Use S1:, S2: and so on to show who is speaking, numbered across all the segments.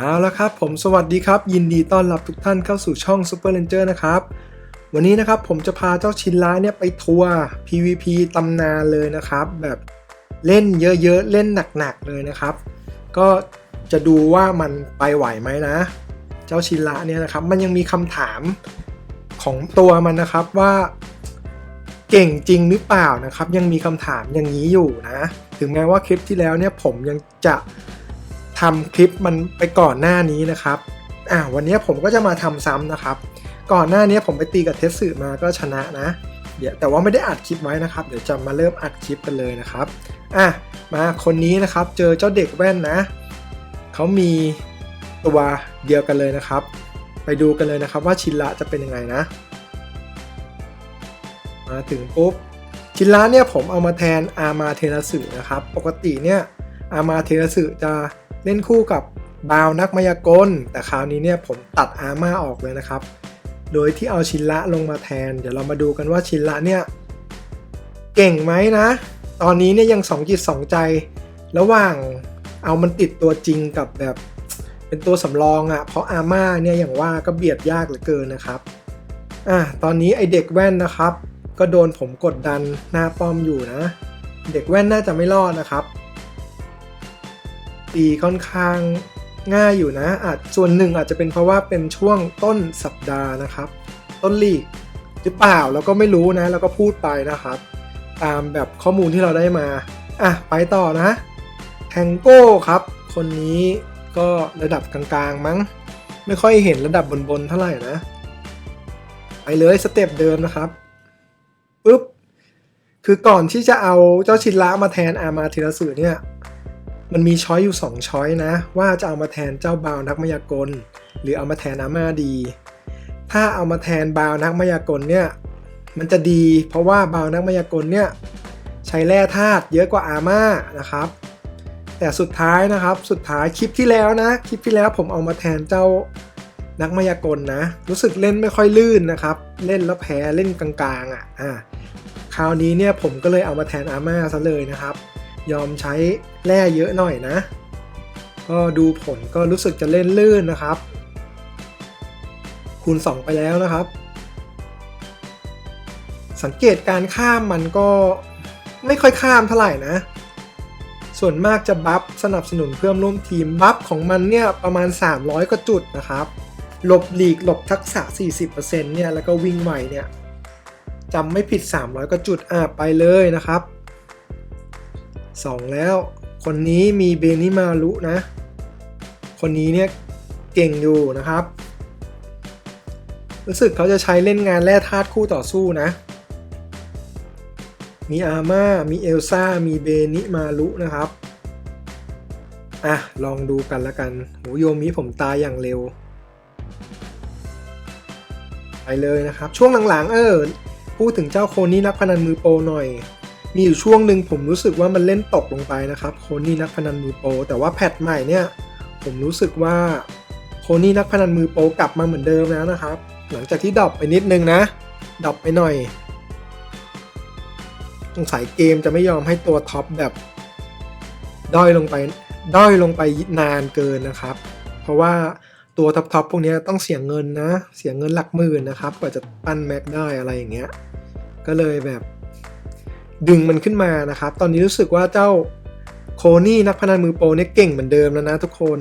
S1: เอาละครับผมสวัสดีครับ ยินดีต้อนรับทุกท่านเข้าสู่ช่อง Super Ranger นะครับ วันนี้นะครับผมจะพาเจ้าชินร้าเนี่ยไปทัวร์ PVP ตำนานเลยนะครับ แบบเล่นเยอะๆ เล่นหนักๆเลยนะครับ ก็จะดูว่ามันไปไหวไหมนะ เจ้าชินระเนี่ยนะครับ มันยังมีคำถามของตัวมันนะครับว่าเก่งจริงหรือเปล่านะครับ ยังมีคำถามอย่างนี้อยู่นะ ถึงแม้ว่าคลิปที่แล้วเนี่ยผมยังจะ ทำคลิปมันไปก่อนหน้านี้นะครับอ่าวันนี้ผมก็จะมาทำซ้ำนะครับ ก่อนหน้านี้ผมไปตีกับเทสสึมาก็ชนะนะเดี๋ยวแต่ว่าไม่ได้อัดคลิปไว้นะครับ เดี๋ยวจะมาเริ่มอัดคลิปกันเลยนะครับอะมาคนนี้นะครับเจอเจ้าเด็กแว่นนะเขามีตัวเดียวกันเลยนะครับ ไปดูกันเลยนะครับว่าชินระจะเป็นยังไงนะ มาถึงปุ๊บชินระเนี่ยผมเอามาแทนอามาเทราสึนะครับ ปกติเนี่ยอามาเทราสึจะ เล่นคู่กับบาวนักมายากล แต่คราวนี้เนี่ยผมตัดอาม่าออกเลยนะครับ โดยที่เอาชินระลงมาแทน เดี๋ยวเรามาดูกันว่าชินระเนี่ยเก่งไหมนะ ตอนนี้เนี่ยยังสองจิตสองใจ ระหว่างเอามันติดตัวจริงกับแบบเป็นตัวสำรองอะ่ะ เพราะอาม่าเนี่ยอย่างว่าก็เบียดยากเหลือเกินนะครับอะตอนนี้ไอเด็กแว่นนะครับ ก็โดนผมกดดันหน้าป้อมอยู่นะ เด็กแว่นน่าจะไม่รอดนะครับ ตีค่อนข้างง่ายอยู่นะ อาจส่วนหนึ่งอาจจะเป็นเพราะว่าเป็นช่วงต้นสัปดาห์นะครับ ต้นลีกหรือเปล่าเราก็ไม่รู้นะเราก็พูดไปนะครับ ตามแบบข้อมูลที่เราได้มาอะไปต่อนะแทงโก้ครับ คนนี้ก็ระดับกลางๆมั้ง ไม่ค่อยเห็นระดับบนๆเท่าไหร่นะ ไปเลยสเต็ปเดิมนะครับปุ๊บคือก่อนที่จะเอาเจ้าชินระมาแทนอามาเทราสึเนี่ย มันมีช้อยอยู่ 2 ช้อยนะ ว่าจะเอามาแทนเจ้าบาวนักมายากล หรือเอามาแทนอาม่าดี ถ้าเอามาแทนบาวนักมายากลเนี่ยมันจะดี เพราะว่าบาวนักมายากลเนี่ยใช้แร่ธาตุเยอะกว่าอาม่านะครับ แต่สุดท้ายนะครับสุดท้ายคลิปที่แล้วนะคลิปที่แล้วผมเอามาแทนเจ้านักมายากลนะ รู้สึกเล่นไม่ค่อยลื่นนะครับ เล่นแล้วแพ้เล่นกลางๆอะอ่าคราวนี้เนี่ยผมก็เลยเอามาแทนอาม่าซะเลยนะครับ ยอมใช้แร่เยอะหน่อยนะ ก็ดูผลก็รู้สึกจะเล่นลื่นนะครับ คูณ 2 ไปแล้วนะครับ สังเกตการข้ามมันก็ไม่ค่อยข้ามเท่าไหร่นะ ส่วนมากจะบัฟสนับสนุนเพื่อนร่วมทีมบัฟของมันเนี่ยประมาณ 300 กว่าจุดนะครับ หลบหลีกหลบทักษะ 40%เนี่ยแล้วก็วิ่งไหวเนี่ยจำไม่ผิด 300กว่าจุดอะไปเลยนะครับ 2 แล้ว คนนี้มีเบนิมารุนะ คนนี้เนี่ยเก่งอยู่นะครับ รู้สึกเขาจะใช้เล่นงานแร่ธาตุคู่ต่อสู้นะ มีอาม่า มีเอลซ่า มีเบนิมารุนะครับ อะ ลองดูกันละกันโหโยมิผมตายอย่างเร็ว ไปเลยนะครับ ช่วงหลังๆ เออ พูดถึงเจ้าโคนี่นักพนันมือโปรหน่อย มีอยู่ช่วงหนึ่งผมรู้สึกว่ามันเล่นตกลงไปนะครับโคนี่นักพนันมือโปรแต่ว่าแพทใหม่เนี่ยผมรู้สึกว่าโคนี่นักพนันมือโปรกลับมาเหมือนเดิมแล้วนะครับ หลังจากที่ดรอปไปนิดนึงนะดรอปไปหน่อยสงสัยเกมจะไม่ยอมให้ตัวท็อปแบบด้อยลงไปด้อยลงไปนานเกินนะครับ เพราะว่าตัวท็อปทอปพวกนี้ต้องเสียเงินนะ เสียเงินหลักหมื่นนะครับกว่าจะปั้นแม็กได้อะไรอย่างเงี้ย ก็เลยแบบ ดึงมันขึ้นมานะครับ ตอนนี้รู้สึกว่าเจ้าโคนี่นักพนันมือโปรเนี่ยเก่งเหมือนเดิมแล้วนะทุกคน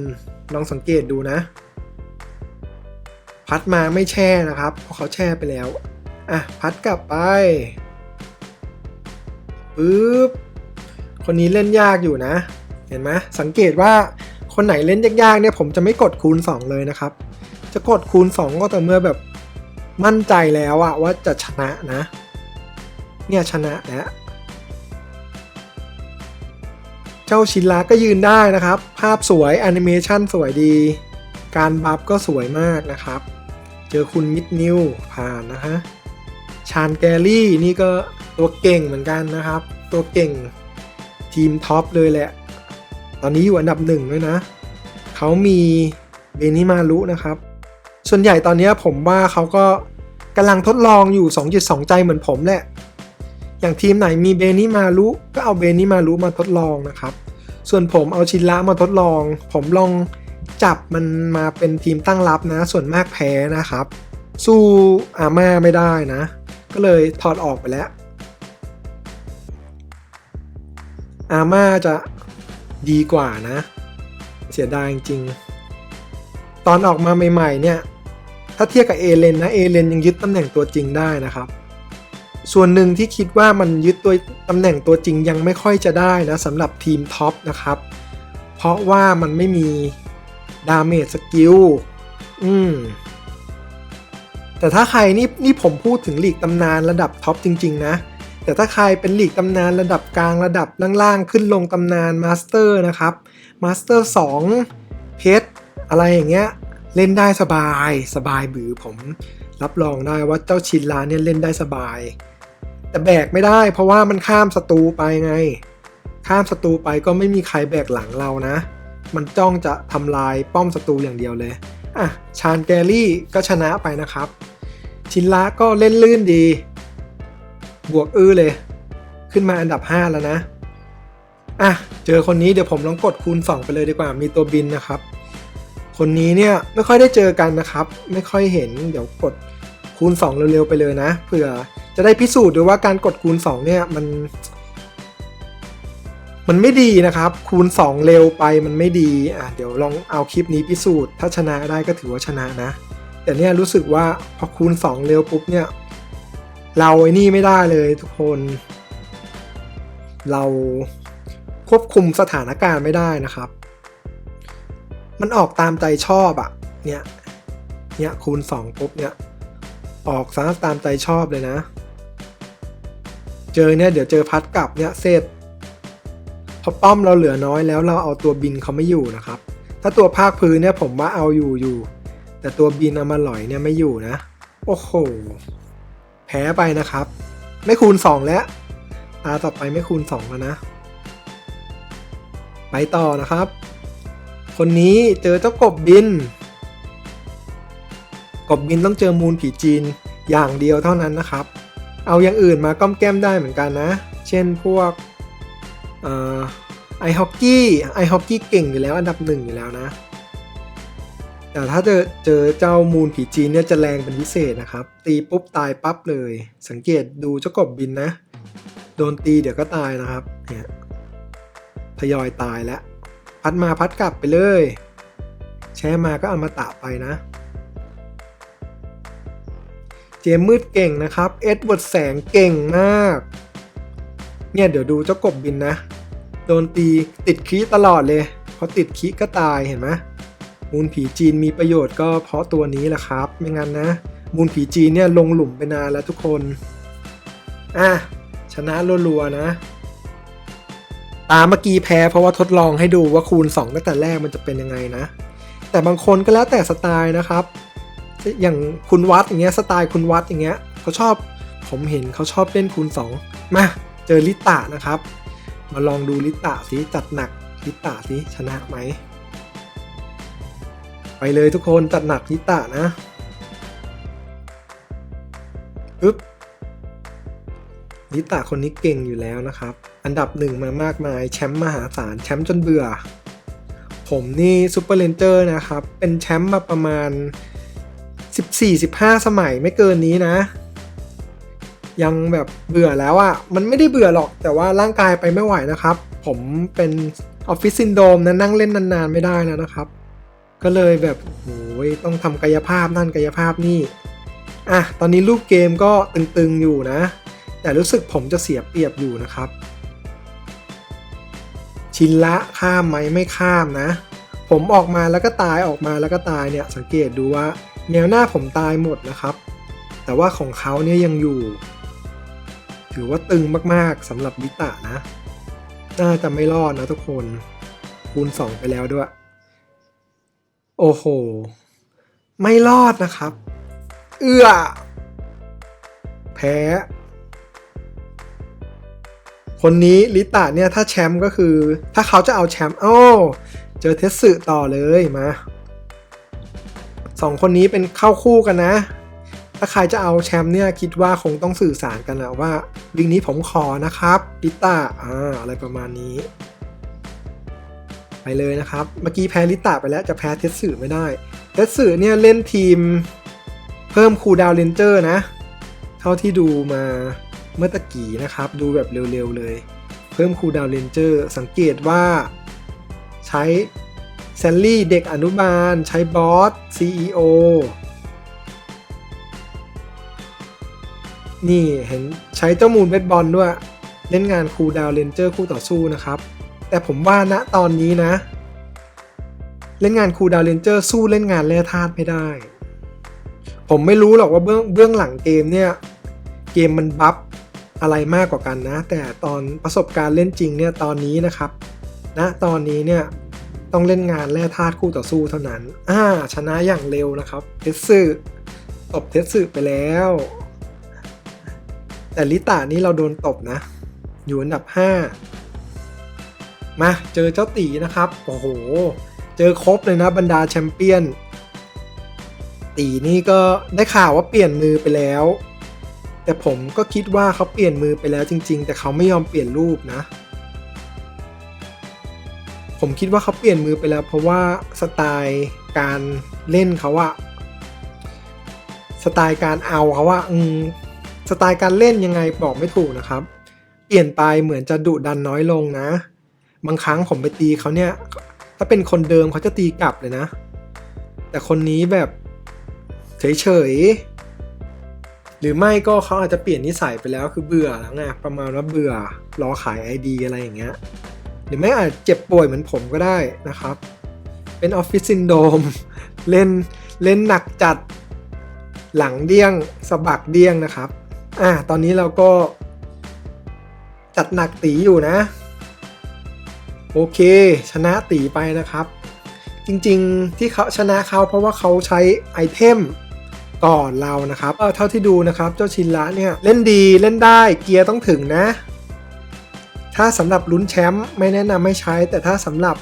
S1: ลองสังเกตดูนะ พัดมาไม่แช่นะครับเพราะเขาแช่ไปแล้วอะพัดกลับไปปึ๊บคนนี้เล่นยากอยู่นะ เห็นไหมสังเกตว่าคนไหนเล่นยากๆเนี่ยผมจะไม่กดคูณ 2 เลยนะครับ จะกดคูณ 2 ก็แต่เมื่อแบบมั่นใจแล้วอะว่าจะชนะนะ เนี่ยชนะแล้ว เจ้าชินราก็ยืนได้นะครับ ภาพสวยแอนิเมชันสวยดี การบัฟก็สวยมากนะครับ เจอคุณมิดนิวผ่านนะฮะชานแกรี่นี่ก็ตัวเก่งเหมือนกันนะครับ ตัวเก่งทีมท็อปเลยแหละ ตอนนี้อยู่อันดับหนึ่งด้วยนะ เขามีเบนิมารุนะครับ ส่วนใหญ่ตอนนี้ผมว่าเขาก็กำลังทดลองอยู่ 2.2 ใจเหมือนผมแหละ อย่างทีมไหนมีเบนิมารุก็เอาเบนิมารุมาทดลองนะครับ ส่วนผมเอาชินระมาทดลอง ผมลองจับมันมาเป็นทีมตั้งรับนะ ส่วนมากแพ้นะครับ สู้อาม่าไม่ได้นะ ก็เลยถอดออกไปแล้ว อาม่าจะดีกว่านะ เสียดายจริง ตอนออกมาใหม่ๆเนี่ย ถ้าเทียบกับเอเลนนะ เอเลนยังยึดตำแหน่งตัวจริงได้นะครับ ส่วนหนึ่งที่คิดว่ามันยึดตัวตำแหน่งตัวจริงยังไม่ค่อยจะได้นะสำหรับทีมท็อปนะครับ เพราะว่ามันไม่มีดาเมจสกิลอืมแต่ถ้าใครนี่นี่ผมพูดถึงหลีกตำนานระดับท็อปจริง ๆ นะ แต่ถ้าใครเป็นหลีกตำนานระดับกลางระดับล่างๆ ขึ้นลงตำนานมาสเตอร์นะครับมาสเตอร์2เพชรอะไรอย่างเงี้ยเล่นได้สบายสบายบือผมรับรองได้ว่าเจ้าชินลาเนี่ยเล่นได้สบาย แต่แบกไม่ได้ เพราะว่ามันข้ามศัตรูไปไง ข้ามศัตรูไปก็ไม่มีใครแบกหลังเรานะ มันจ้องจะทำลายป้อมศัตรูอย่างเดียวเลยอะชานแกรี่ก็ชนะไปนะครับ ชินละก็เล่นลื่นดี บวกอื้อเลย ขึ้นมาอันดับ 5 แล้วนะอะเจอคนนี้เดี๋ยวผมลองกดคูณ 2 ไปเลยดีกว่ามีตัวบินนะครับ คนนี้เนี่ยไม่ค่อยได้เจอกันนะครับ ไม่ค่อยเห็นเดี๋ยวกดคูณ 2 เร็วๆไปเลยนะเผื่อ จะได้พิสูจน์ด้วยว่าการกดคูณ 2 เนี่ยมัน มันไม่ดีนะครับ คูณ 2 เร็วไปมันไม่ดีอะเดี๋ยวลองเอาคลิปนี้พิสูจน์ ถ้าชนะได้ก็ถือว่าชนะนะ แต่เนี่ยรู้สึกว่าพอคูณ 2 เร็วปุ๊บเนี่ย เราไอ้นี่ไม่ได้เลยทุกคน เราควบคุมสถานการณ์ไม่ได้นะครับ มันออกตามใจชอบอะเนี่ย เนี่ยคูณ 2 ปุ๊บเนี่ย ออกซะตามใจชอบเลยนะ เจอเนี่ยเดี๋ยวเจอพัดกลับเนี่ยเสร็จพอป้อมเราเหลือน้อยแล้วเราเอาตัวบินเขาไม่อยู่นะครับ ถ้าตัวภาคพื้นเนี่ยผมว่าเอาอยู่อยู่ แต่ตัวบินเอามาหลอยเนี่ยไม่อยู่นะ โอ้โห แพ้ไปนะครับ ไม่คูณ 2 แล้ว ตาต่อไปไม่คูณ 2 แล้วนะ ไปต่อนะครับ คนนี้เจอเจ้ากบบิน กบบินต้องเจอมูลผีจีนอย่างเดียวเท่านั้นนะครับ เอาอย่างอื่นมาก้อมแก้มได้เหมือนกันนะ เช่นพวกไอฮอกกี้ไอฮอกกี้เก่งอยู่แล้วอันดับหนึ่งอยู่แล้วนะ แต่ถ้าเจอเจอเจ้ามูลผีจีนเนี่ยจะแรงเป็นพิเศษนะครับ ตีปุ๊บตายปั๊บเลย สังเกตดูเจ้ากบบินนะ โดนตีเดี๋ยวก็ตายนะครับเนี่ยทยอยตายแล้ว พัดมาพัดกลับไปเลย แช่มาก็เอามาตะไปนะ เจมมืดเก่งนะครับเอ็ดเวิร์ดแสงเก่งมาก เนี่ยเดี๋ยวดูเจ้ากบบินนะ โดนตีติดคีตลอดเลยพอติดคีก็ตายเห็นไหมมูลผีจีนมีประโยชน์ก็เพราะตัวนี้แหละครับ ไม่งั้นนะ มูลผีจีนเนี่ยลงหลุมไปนานแล้วทุกคน อะ ชนะรัวๆนะ ตาเมื่อกี้แพ้เพราะว่าทดลองให้ดูว่าคูณ 2 ตั้งแต่แรกมันจะเป็นยังไงนะ แต่บางคนก็แล้วแต่สไตล์นะครับ อย่างคุณวัดอย่างเงี้ยสไตล์คุณวัดอย่างเงี้ยเขาชอบผมเห็นเขาชอบเล่นคูณ 2 มาเจอลิตะนะครับ มาลองดูลิตะสิจัดหนักลิตะสิชนะไหม ไปเลยทุกคนจัดหนักลิตะนะปึ๊บลิตะคนนี้เก่งอยู่แล้วนะครับ อันดับหนึ่งมามากมายแชมป์มหาศาลแชมป์จนเบื่อ ผมนี่ซูเปอร์เลนเจอร์นะครับ เป็นแชมป์มาประมาณ 14-15 สมัยไม่เกินนี้นะ ยังแบบเบื่อแล้วอะ่ะ มันไม่ได้เบื่อหรอกแต่ว่าร่างกายไปไม่ไหวนะครับ ผมเป็นออฟฟิศซินโดมนะนั่งเล่นนานๆไม่ได้แล้วนะครับ ก็เลยแบบโอ้ยต้องทำกายภาพนั่นกายภาพนี่อะตอนนี้รูปเกมก็ตึงๆอยู่นะ แต่รู้สึกผมจะเสียเปรียบอยู่นะครับ ชินละข้ามไหมไม่ข้ามนะ ผมออกมาแล้วก็ตายออกมาแล้วก็ตายเนี่ยสังเกตดูว่า แนวหน้าผมตายหมดนะครับ แต่ว่าของเขาเนี่ยยังอยู่ ถือว่าตึงมากๆสำหรับวิตะนะ น่าจะไม่รอดนะทุกคน คูณ 2 ไปแล้วด้วย โอ้โห ไม่รอดนะครับ เอื้อ แพ้ คนนี้ลิตะเนี่ยถ้าแชมป์ก็คือ ถ้าเขาจะเอาแชมป์โอ้เจอเทสสึต่อเลยมา สองคนนี้เป็นเข้าคู่กันนะ ถ้าใครจะเอาแชมป์เนี่ยคิดว่าคงต้องสื่อสารกันนะว่าวิงนี้ผมขอนะครับลิตาอ่าอะไรประมาณนี้ ไปเลยนะครับ เมื่อกี้แพ้ลิต้าไปแล้วจะแพ้เทสสึไม่ได้เทสสึเนี่ยเล่นทีมเพิ่มคูดาวเลนเจอร์นะ เท่าที่ดูมาเมื่อตะกี้นะครับ ดูแบบเร็วๆเลย เพิ่มคูดาวเลนเจอร์สังเกตว่าใช้ แซลลี่เด็กอนุบาล ใช้บอส CEO นี่เห็นใช้เจ้ามูลเวทบอลด้วย เล่นงานคูดาวเลนเจอร์คู่ต่อสู้นะครับ แต่ผมว่าณตอนนี้นะ เล่นงานคูดาวเลนเจอร์สู้เล่นงานแร่ธาตุไม่ได้ ผมไม่รู้หรอกว่าเบื้องเบื้องหลังเกมเนี่ยเกมมันบัฟอะไรมากกว่ากันนะ แต่ตอนประสบการณ์เล่นจริงเนี่ยตอนนี้นะครับณตอนนี้เนี่ย ต้องเล่นงานแร่ธาตุคู่ต่อสู้เท่านั้น อ่า ชนะอย่างเร็วนะครับ เทสสึตบเทสสึไปแล้ว แต่ลิตานี่เราโดนตบนะ อยู่อันดับ 5 มาเจอเจ้าตีนะครับ โอ้โห เจอครบเลยนะบรรดาแชมเปี้ยน ตีนี่ก็ได้ข่าวว่าเปลี่ยนมือไปแล้ว แต่ผมก็คิดว่าเขาเปลี่ยนมือไปแล้วจริง ๆ แต่เขาไม่ยอมเปลี่ยนรูปนะ ผมคิดว่าเขาเปลี่ยนมือไปแล้ว เพราะว่าสไตล์การเล่นเขาอะสไตล์การเอาเขาอะอืมสไตล์การเล่นยังไงบอกไม่ถูกนะครับ เปลี่ยนไปเหมือนจะดุดันน้อยลงนะ บางครั้งผมไปตีเขาเนี่ย ถ้าเป็นคนเดิมเขาจะตีกลับเลยนะ แต่คนนี้แบบเฉยๆหรือไม่ก็เขาอาจจะเปลี่ยนนิสัยไปแล้วคือเบื่อแล้วไงประมาณว่าเบื่อรอขาย ID อะไรอย่างเงี้ย หรือไม่อาจเจ็บป่วยเหมือนผมก็ได้นะครับ เป็นออฟฟิศซินโดมเล่นเล่นหนักจัดหลังเดี้ยงสะบักเดี้ยงนะครับอ่าตอนนี้เราก็ จัดหนักตีอยู่นะ โอเค ชนะตีไปนะครับ จริงๆที่เขาชนะเขาเพราะว่าเขาใช้ไอเทมก่อนเรานะครับเออเท่าที่ดูนะครับ เจ้าชินละเนี่ย เล่นดีเล่นได้เกียร์ต้องถึงนะ ถ้าสำหรับลุ้นแชมป์ไม่แนะนำให้ใช้ แต่ถ้าสำหรับ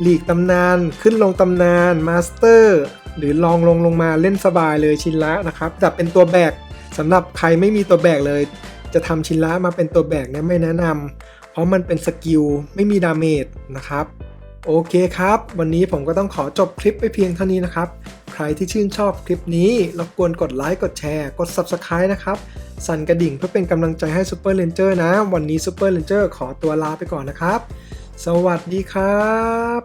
S1: หลีกตำนานขึ้นลงตำนานมาสเตอร์ หรือลองลงลงมาเล่นสบายเลยชินละนะครับแต่เป็นตัวแบกสำหรับใครไม่มีตัวแบกเลย จะทำชินละมาเป็นตัวแบกเนี่ยไม่แนะนำเพราะมันเป็นสกิลไม่มีดาเมจนะครับ โอเคครับ วันนี้ผมก็ต้องขอจบคลิปไปเพียงเท่านี้นะครับ ใครที่ชื่นชอบคลิปนี้รบกวนกดไลค์กดแชร์กด Subscribe นะครับ สั่นกระดิ่งเพื่อเป็นกำลังใจให้ Super Ranger นะ วันนี้ Super Ranger ขอตัวลาไปก่อนนะครับ สวัสดีครับ